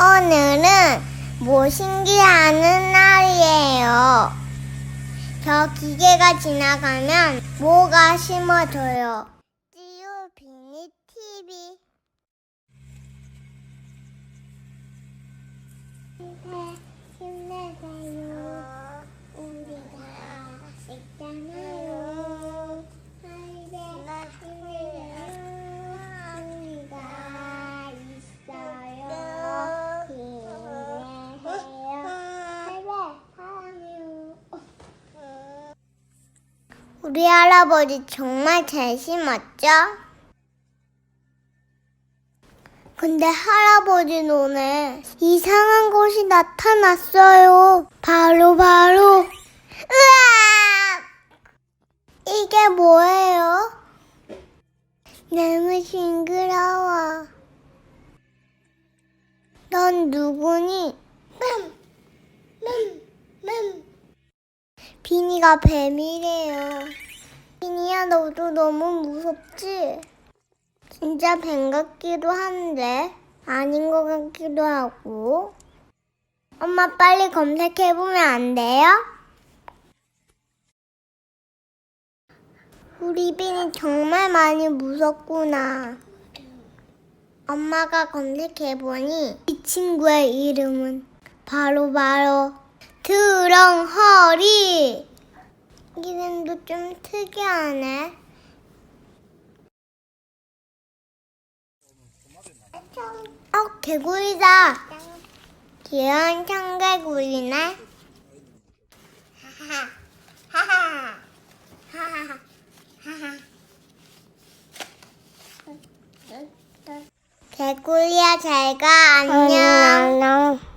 오늘은 뭐 신기 하는 날이에요. 저 기계가 지나가면 뭐가 심어져요. 찌우 비니 TV. 힘내세요. 우리가 있잖아요. 우리가 있어요. 힘내세요. 사랑해요. 우리 할아버지 정말 잘 심었죠? 근데 할아버지 눈에 이상한 것이 나타났어요. 바로 바로 으악! 이게 뭐예요? 너무 징그러워. 넌 누구니? 비니가 뱀이래요. 비니야, 너도 너무 무섭지? 진짜 뱀 같기도 한데, 아닌 것 같기도 하고. 엄마 빨리 검색해보면 안 돼요? 우리 비니 정말 많이 무섭구나. 엄마가 검색해보니 이 친구의 이름은 바로 바로 드렁허 리. 이름도 좀 특이하네. 어, 개구리다. 귀여운 청개구리네. 개구리야, 잘 가. 안녕.